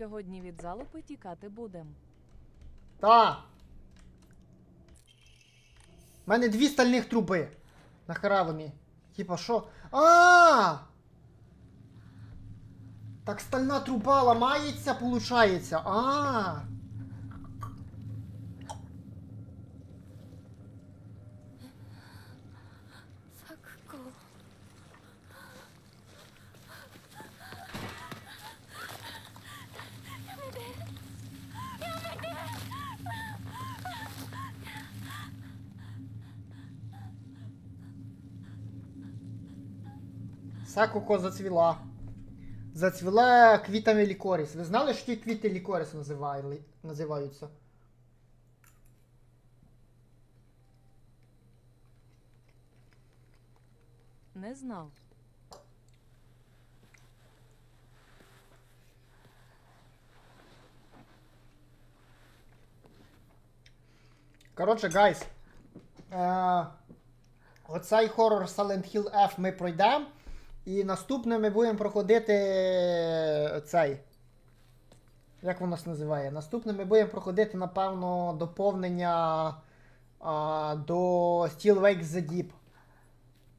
Сьогодні від залупи тікати будем. Та. У мене дві стальних труби. Нахера вони? Типа що? А! Так стальна труба ламається, получається. А. 咲 Сакуко зацвіла. Зацвіла квітами лікоріс. Ви знали, що ті квіти лікоріс називали, називаються? Не знав. Коротше, гайс. Е, оцей хоррор Silent Hill F ми пройдемо. І наступне ми будемо проходити е, цей. Як воно нас називає? Наступне ми будемо проходити, напевно, доповнення а, до Steel Wake The Deep.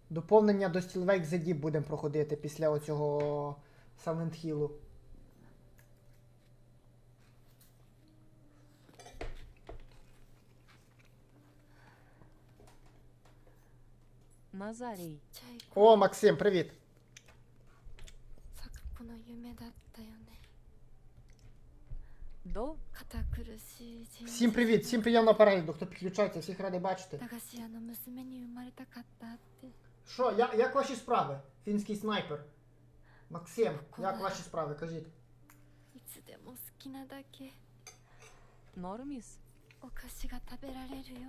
Доповнення до Steel Wake The Deep будемо проходити після оцього Silent Hill. Назарій. О, Максим, привіт! 咲子の夢だったよね До 堅苦しい人 Всім привіт, всім приємного перегляду, хто підключається, всіх радий бачити. 駄菓子屋の娘に生まれたかったって Що, я, як ваші справи? Фінський снайпер. Максим, як ваші справи? Кажіть. いつでも好きなだけ Норміс. お菓子が食べられるよ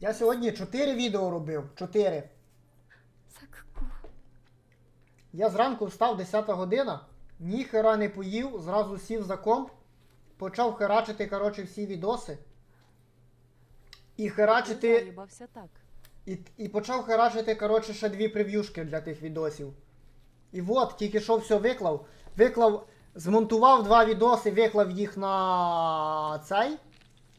Я сьогодні 4 відео робив. 4. 咲子 Я зранку встав 10 година, ніхера не поїв, зразу сів за комп, почав херачити, коротше, всі відоси. І Ти херачити. так. І, і почав херачити, коротше, ще дві прев'юшки для тих відосів. І от, тільки що все виклав. Виклав, змонтував два відоси, виклав їх на цей.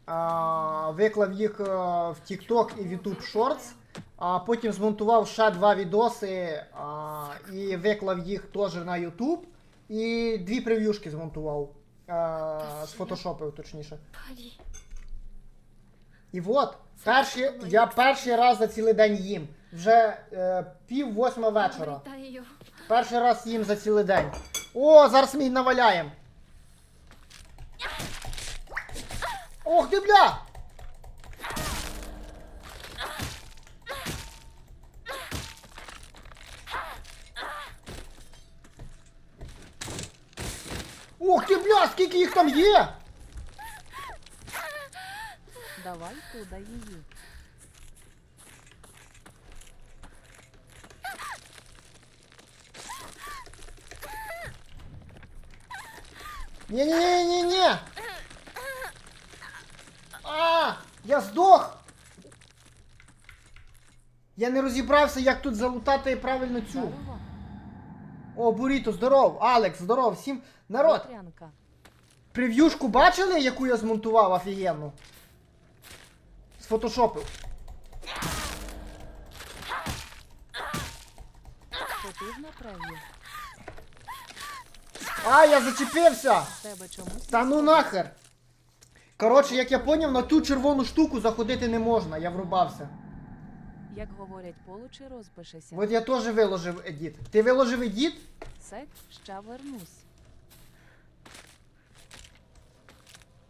А, виклав їх е, в TikTok і в YouTube Shorts. А Потім змонтував ще два відоси а, і виклав їх теж на YouTube. І дві прев'юшки змонтував. З фотошопив, точніше. І от, перші, я перший раз за цілий день їм. Вже е, пів восьма вечора. Перший раз їм за цілий день. О, зараз ми їх наваляємо. Ох ти бля! Ох ти бля, скільки їх там є! Давай туди її. Ні-ні-ні-ні-ні! А, я здох! Я не розібрався, як тут залутати правильно цю. Здорово. О, Буріто, здоров! Алекс, здоров! Всім народ! Вітрянка. Прев'юшку бачили, яку я змонтував офігенну? Ти ж. А, я зачепився! Тебе чомусь. Та ну нахер! Коротше, як я поняв, на ту червону штуку заходити не можна, я врубався. Як говорять, получи розпишися. От я теж виложив едіт. Ти виложив едіт? Сек, ща вернусь.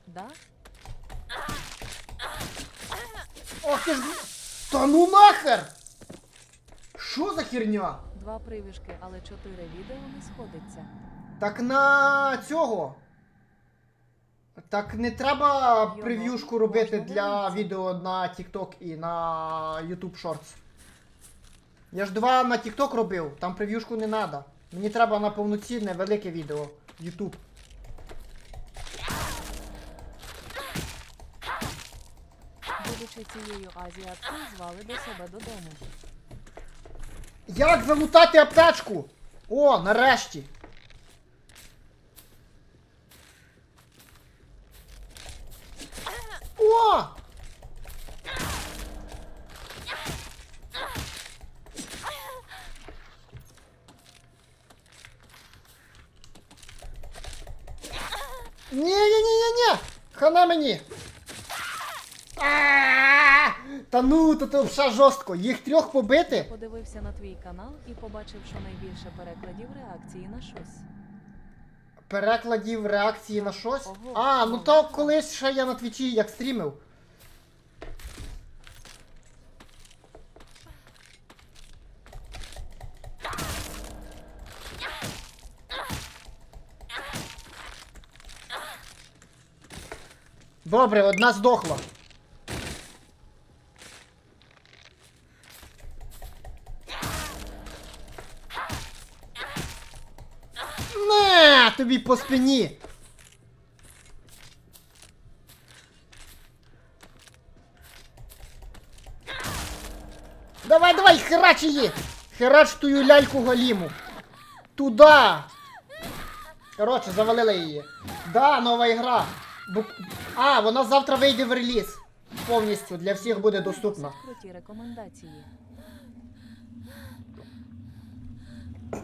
Да? Ох ти ж. Та ну нахер! Що за херня? Два привішки, але чотири відео не сходиться. Так на цього. Так не треба прев'юшку робити для відео на TikTok і на YouTube Shorts. Я ж два на TikTok робив, там прев'юшку не треба. Мені треба на повноцінне велике відео YouTube. Будучи цією азіаткою, звали до себе додому. Як залутати аптечку? О, нарешті! О! Ні-ні-ні-ні-ні! Хана мені! Та ну, то це вся жорстко. Їх трьох побити. Подивився на твій канал і побачив, що найбільше перекладів реакції на щось. Перекладів реакції на щось. А, ну то колись ще я на твічі як стрімив. Добре, одна здохла. На, тобі по спині. Давай, давай, херач її! Херач тую ляльку галіму. Туда! Коротше, завалили її. Да, нова ігра. А, вона завтра вийде в реліз. Повністю для всіх буде доступна. Досить круті рекомендації.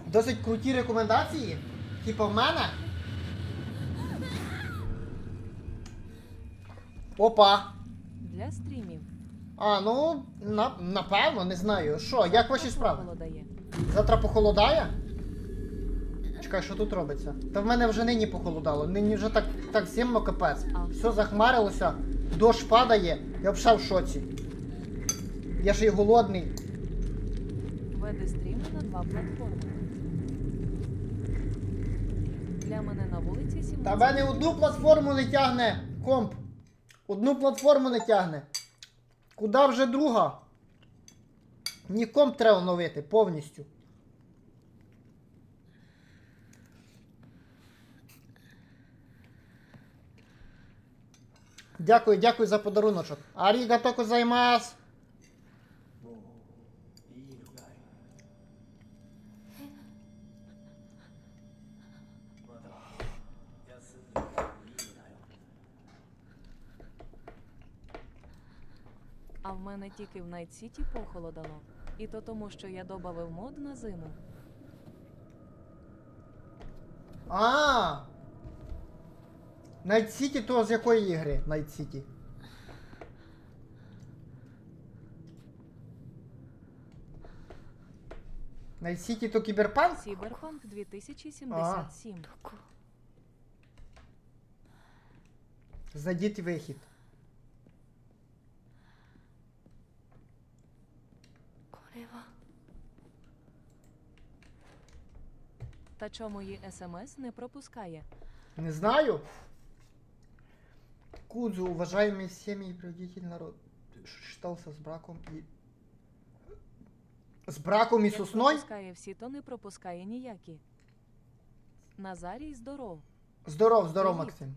Досить круті рекомендації. Типа в мене. Опа. Для стрімів. А, ну, на, напевно, не знаю. Що, як ваші справи? Завтра похолодає? Чекай, що тут робиться? Та в мене вже нині похолодало. Нині вже так, так зимно капець. Все захмарилося, дощ падає, я взагалі в шоці. Я ж і голодний. Веде стріми на два платформи. Для мене на вулиці 17. Та мене одну платформу не тягне комп. Одну платформу не тягне. Куда вже друга? Ні комп треба оновити повністю. Дякую, дякую за подаруночок. Арігато козаймас. А в мене тільки в Найт Сіті похолодало. І то тому, що я додав мод на зиму. А. Найт Сіті, то з якої ігри Найт Сіті? Найт Сіті то кіберпанк? Кіберпанк 2077. Знайдіть вихід. Та чому її смс ем не пропускає? Не знаю. Кудзу, уважаемый семьи и приводитель народ, считался с браком и... С браком и Як сосной? пропускає всі, то не пропускає ніякі. Назарій здоров. Здоров, здоров, Привіт. Максим.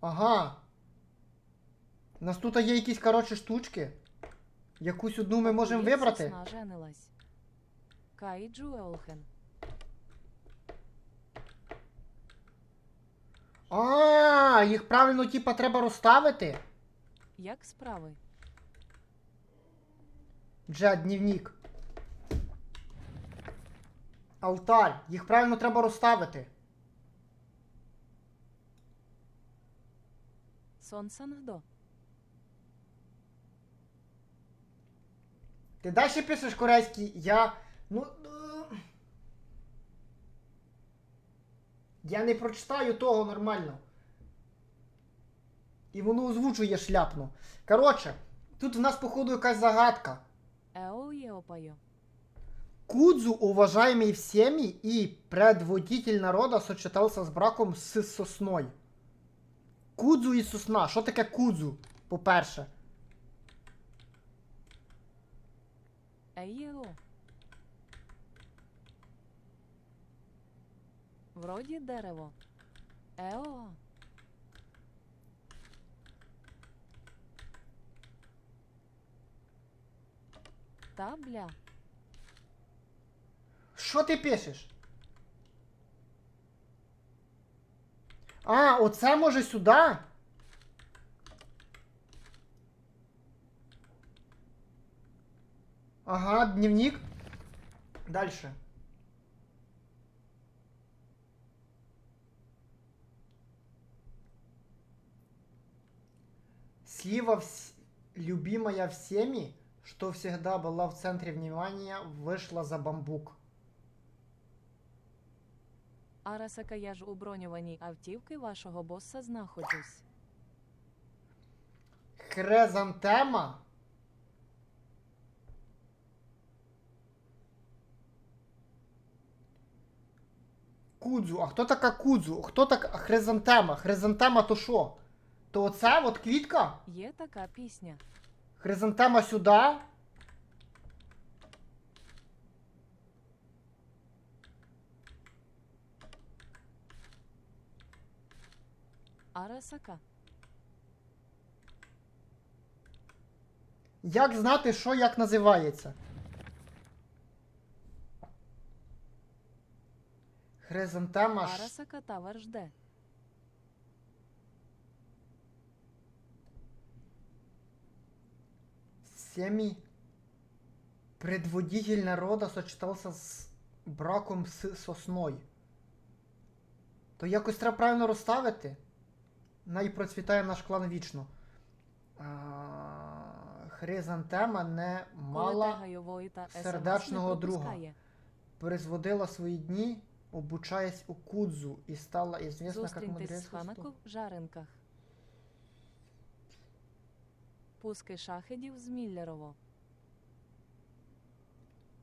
Ага. У нас тут є якісь, коротше, штучки. Якусь одну ми можемо вибрати. сосна женилась. Еолхен. А, їх правильно, типа, треба розставити. Як справи? Джет, дневник. Алтарь. Їх правильно треба розставити. Сон Сангдо. Ти далі пишеш корейський, я. Ну. е, Я не прочитаю того нормально. І воно озвучує шляпно. Коротше, тут в нас, походу, якась загадка. Кудзу, уважаемый всеми, и предводитель народа сочетался з браком з сосною. Кудзу і сосна. Що таке кудзу? По-перше. Вроді дерево. Ео. Табля. Що ти пишеш? А, оце може сюди? Ага, дневник. Дальше. Слива вс... любимая всеми, что всегда была в центре внимания, вышла за бамбук. Арасака, я ж у броньованій автівки вашого боса знаходжусь. Хризантема? Кудзу. А хто така кудзу? Хто така хризантема? Хризантема то що? То оце от квітка? Є така пісня. Хризантема сюди? Арасака. Як знати, що як називається? Хризантема. Арасака Тавер жде. Всеми предводитель народа сочетался з браком з сосною. То якось треба правильно розставити. Най процвітає наш клан вічно. А, Хризантема не мала, сердечного друга. призводила свої дні, обучаясь у Кудзу, і стала известна як мудрець в жаринках. Пуски шахедів з Міллерово.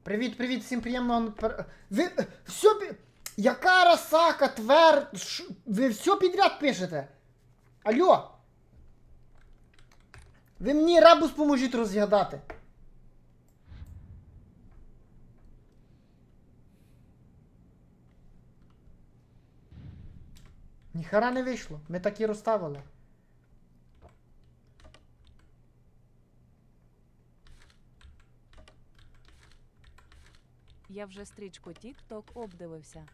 Привіт, привіт, всім приємного. пер- Ви е, все. Яка Росака, твер. Ви все підряд пишете? Алло? Ви мені ребус поможіть розгадати. Ніхера не вийшло. Ми так і розставили. Я вже стрічку TikTok обдивився.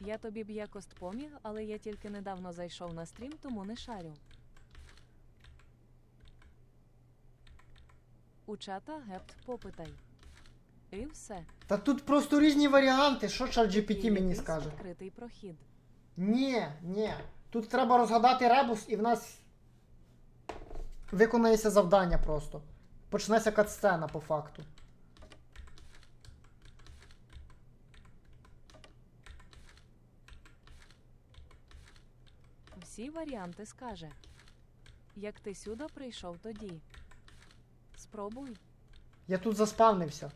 Я тобі б якось поміг, але я тільки недавно зайшов на стрім, тому не шарю. У чата гепт попитай. І все. Та тут просто різні варіанти. Що ChatGPT мені скаже? відкритий прохід. Ні, ні. Тут треба розгадати ребус, і в нас виконається завдання просто. Почнеться катсцена по факту. Всі варіанти скаже. Як ти сюди прийшов тоді? Спробуй. Я тут заспавнився.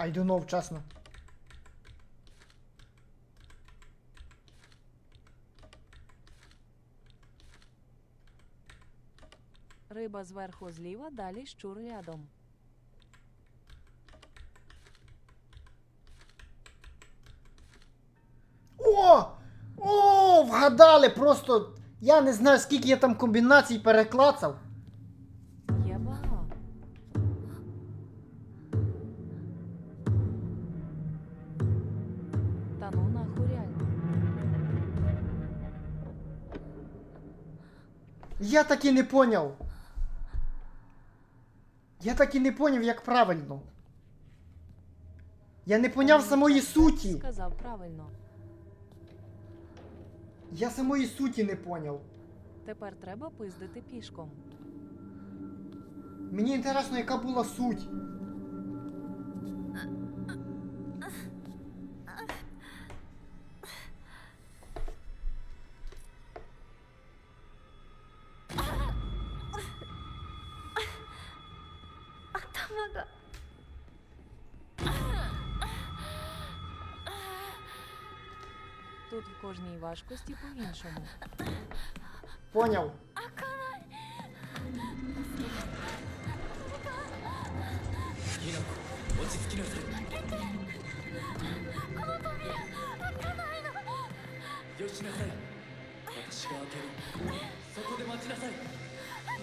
I don't know, чесно. Риба зверху зліва, далі щур рядом. О! О, вгадали! Просто. Я не знаю, скільки я там комбінацій переклацав. Я так і не поняв. Я так і не поняв, як правильно. Я не поняв самої суті. Сказав правильно. Я самої суті не поняв. Тепер треба пиздити пішком. Мені інтересно, яка була суть. важкості по-іншому. Поняв.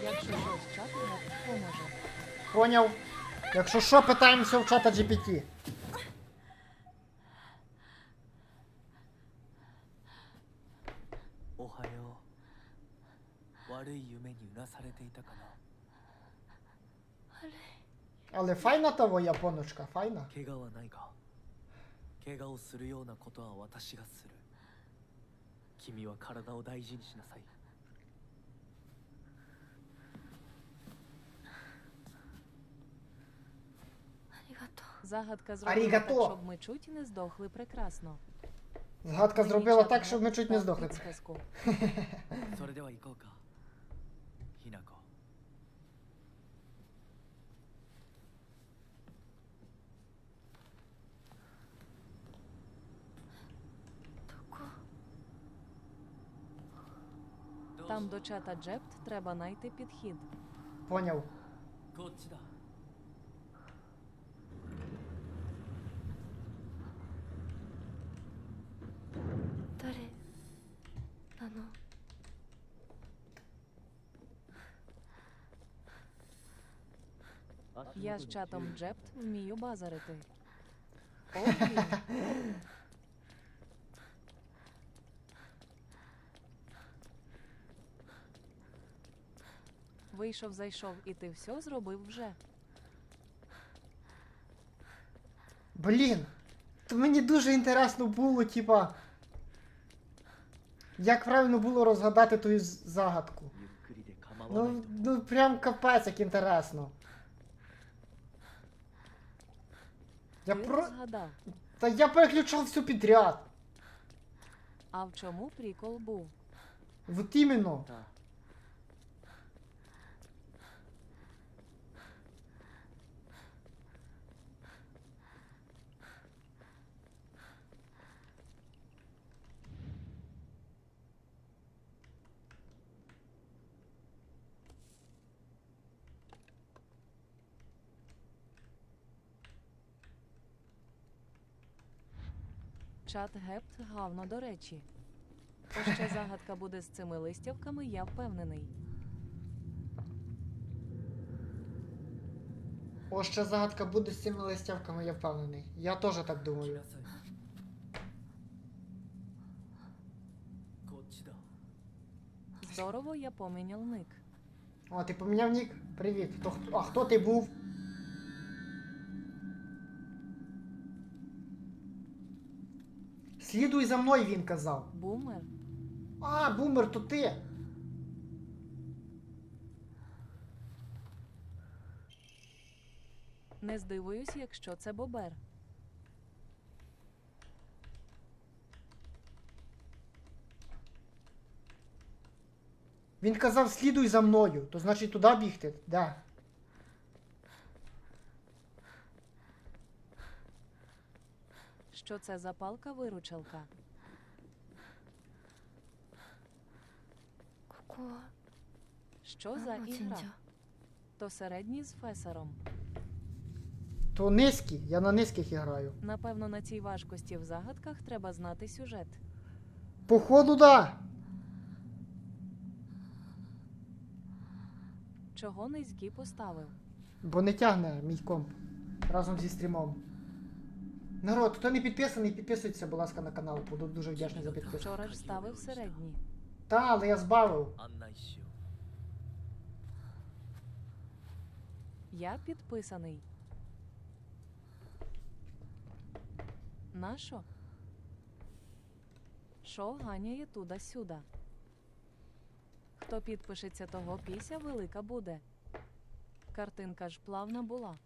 Якщо щось чати, поможе. Поняв. Якщо що, питаємося в чата GPT. 悪い夢にうなされていたかな Але файна того японочка, файна. 怪我はないか怪我をするようなことは私がする君は体を大事にしなさいありがとう Загадка зробила Арігато. так, щоб ми чуть не здохли прекрасно. Згадка Мені зробила чат так, щоб ми чуть не дав здохли. підсказку. それでは行こうか Там до чата Джепт треба знайти підхід. Поняв. Я з чатом Джепт вмію базарити. О, Вийшов, зайшов, і ти все зробив вже. Блін. То мені дуже інтересно було, типа. Як правильно було розгадати ту загадку. Ну, ну прям капець як інтересно. Я ти про... згадав. Та я переключав всю підряд. А в чому прикол був? Вот іменно. Чат гепт гавно до речі. Ось ще загадка буде з цими листівками, я впевнений. Ось ще загадка буде з цими листявками я впевнений. Я теж так думаю. Здорово, я поміняв нік. О, ти поміняв нік? Привіт. Хто, а хто ти був? Слідуй за мною, він казав. Бумер. А, бумер, то ти. Не здивуюсь, якщо це Бобер. Він казав, слідуй за мною. То значить туди бігти. Да. що це за палка-виручалка. Що за ігра? То середній з фесером. То низькі. Я на низьких і граю. Напевно, на цій важкості в загадках треба знати сюжет. Походу, да. Чого низькі поставив? Бо не тягне мій комп разом зі стрімом. Народ, хто не підписаний, підписуйтеся, будь ласка, на канал. Буду дуже вдячний за підписку. Вчора ж ставив середній. Та, але я збавив. Я підписаний. Нашо? Шо ганяє туди-сюда? Хто підпишеться, того піся велика буде. Картинка ж плавна була.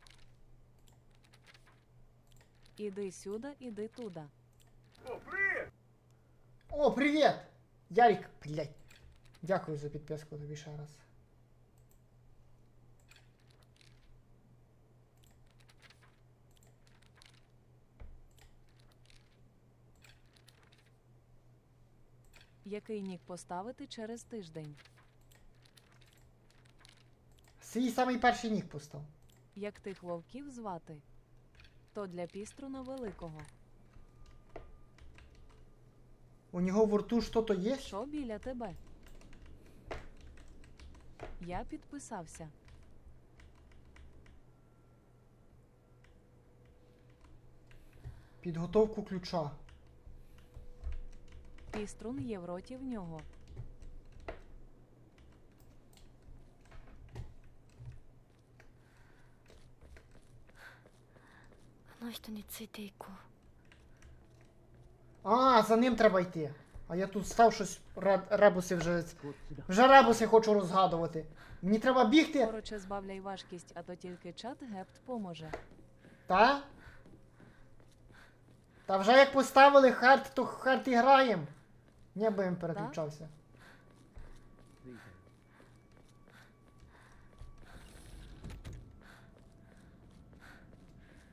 Іди сюди, іди туди. О, привіт! Ярик, блядь. Дякую за підписку тобі ще раз. Який нік поставити через тиждень? Свій самий перший нік постав. Як тих вовків звати? То для піструна великого. У нього в рту що-то є? Що біля тебе? Я підписався. Підготовку ключа. Піструн є в роті в нього. の人についていこう А, за ним треба йти. А я тут став щось ре- ребуси вже. こっちだ Вже ребуси хочу розгадувати. Мені треба бігти. Короче, збавляй важкість, а то тільки чат гепт поможе. Та? Та вже як поставили хард, то хард і граєм. Не би їм переключався.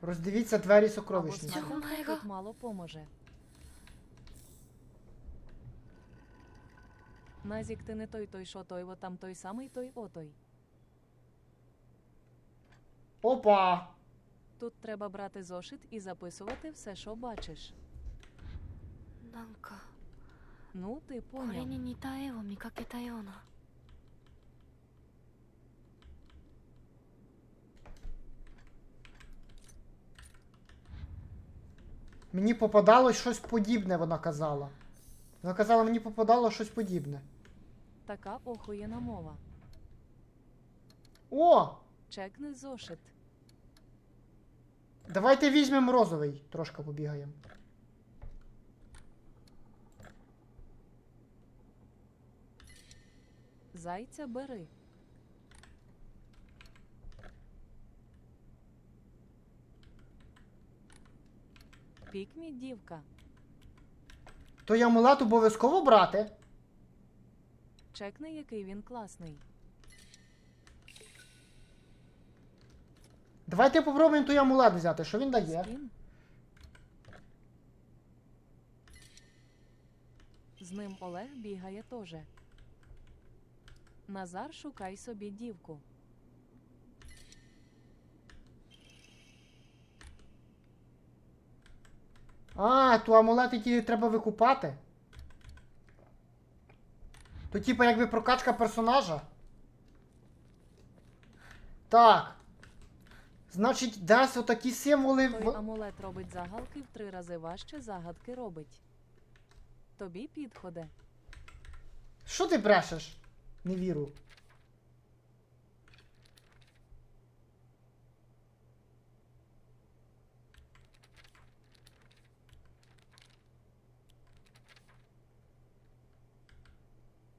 Роздивіться двері Або сокровищниці. Чого смаколик майга? тут мало поможе. Назік, ти не той той, що той, во там той самий той отой. Опа! Тут треба брати зошит і записувати все, що бачиш. なんか Ну, ти これ поняв. に似た絵を見かけたような Мені попадалось щось подібне, вона казала. Вона казала, мені попадало щось подібне. Така охуєна мова. О! Чекни зошит. Давайте візьмемо розовий, трошки побігаємо. Зайця бери. Пікмі дівка. Той амулет обов'язково брати. Чекни, який він класний. Давайте попробуємо той амулет взяти, що він дає. Скін. З ним Олег бігає теж. Назар шукай собі дівку. А, то амулети ті треба викупати. То типа якби прокачка персонажа. Так. Значить, десь отакі символи. Той амулет робить загалки в три рази важче загадки робить. Тобі підходе. Що ти брешеш? Не віру.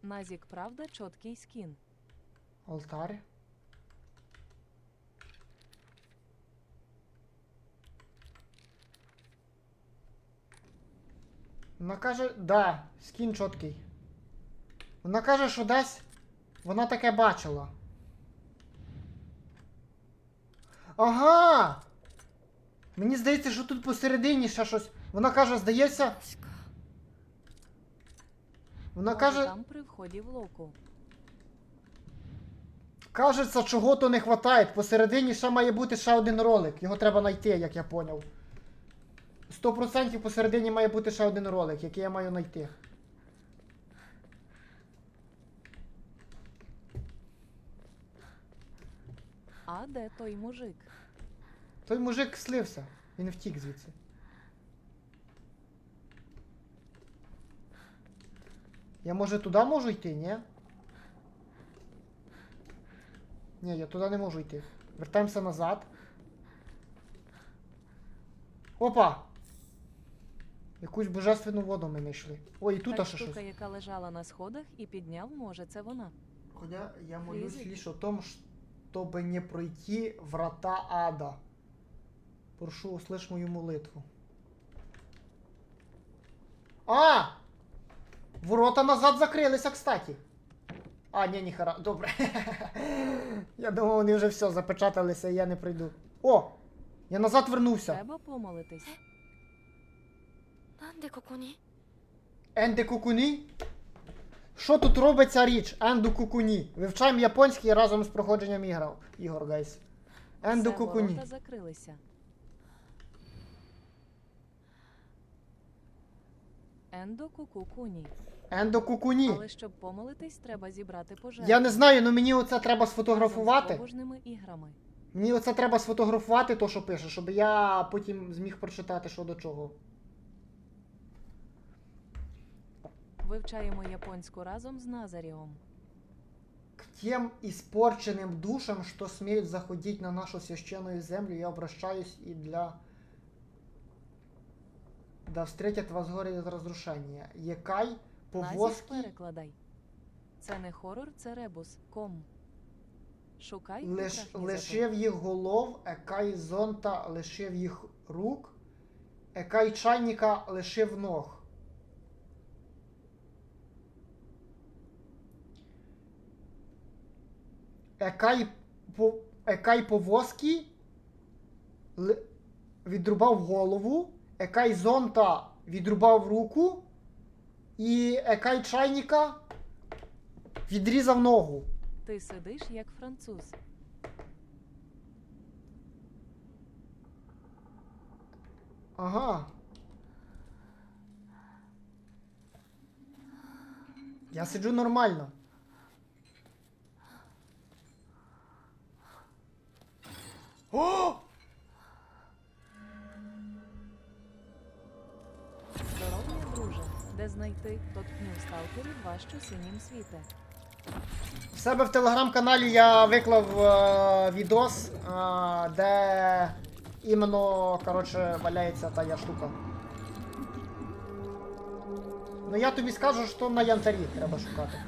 Назік, правда, чіткий скін. Алтар. Вона каже, да, скін чіткий. Вона каже, що десь вона таке бачила. Ага! Мені здається, що тут посередині ще щось. Вона каже, здається. Вона Може, каже, там при вході в локу. кажеться, чого то не вистачає. Посередині ще має бути ще один ролик. Його треба знайти, як я поняв. 100% посередині має бути ще один ролик, який я маю знайти. А де той мужик? Той мужик слився. Він втік звідси. Я може туди можу йти, ні? Ні, я туди не можу йти. Вертаємося назад. Опа! Якусь божественну воду ми знайшли. Ой, і тут аж щось. штука, яка лежала на сходах і підняв, може, це вона. Хотя я молюсь лишь о том, чтобы не пройти врата ада. Прошу, услышь мою молитву. А! Ворота назад закрилися, кстати. А, ні, хара. Добре. я думав, вони вже все запечаталися і я не прийду. О! Я назад вернувся. Треба помолитись. Енде кукуні? Енде кукуні? Що тут робиться річ? Енду кукуні. Вивчаємо японський разом з проходженням іграв. Ігор, гайс. Енду кукуні. Ворота закрилися. Ендо кукукуні. Ендо кукуні. Але щоб помилитись, треба зібрати пожертву. Я не знаю, ну мені оце треба сфотографувати. побожними іграми. Мені оце треба сфотографувати, то що пише, щоб я потім зміг прочитати, що до чого. Вивчаємо японську разом з Назаріом. К тем испорченным душам, что смеют заходить на нашу священную землю, я обращаюсь и для... Да встретят вас горе и разрушение. Якай повозки... перекладай. Це не хорор, це ребус. Ком. Шукай і Лиш, трахні лишив їх голов, екай зонта лишив їх рук, екай чайника лишив ног. Екай, по, екай повозки ли- відрубав голову, екай зонта відрубав руку, і екай чайника відрізав ногу. Ти сидиш як француз. Ага. Я сиджу нормально. О! Де знайти тоткню сталкерів важче синім світе. В себе в телеграм-каналі я виклав е, відос, е, де іменно, коротше, валяється та я штука. Ну я тобі скажу, що на янтарі треба шукати.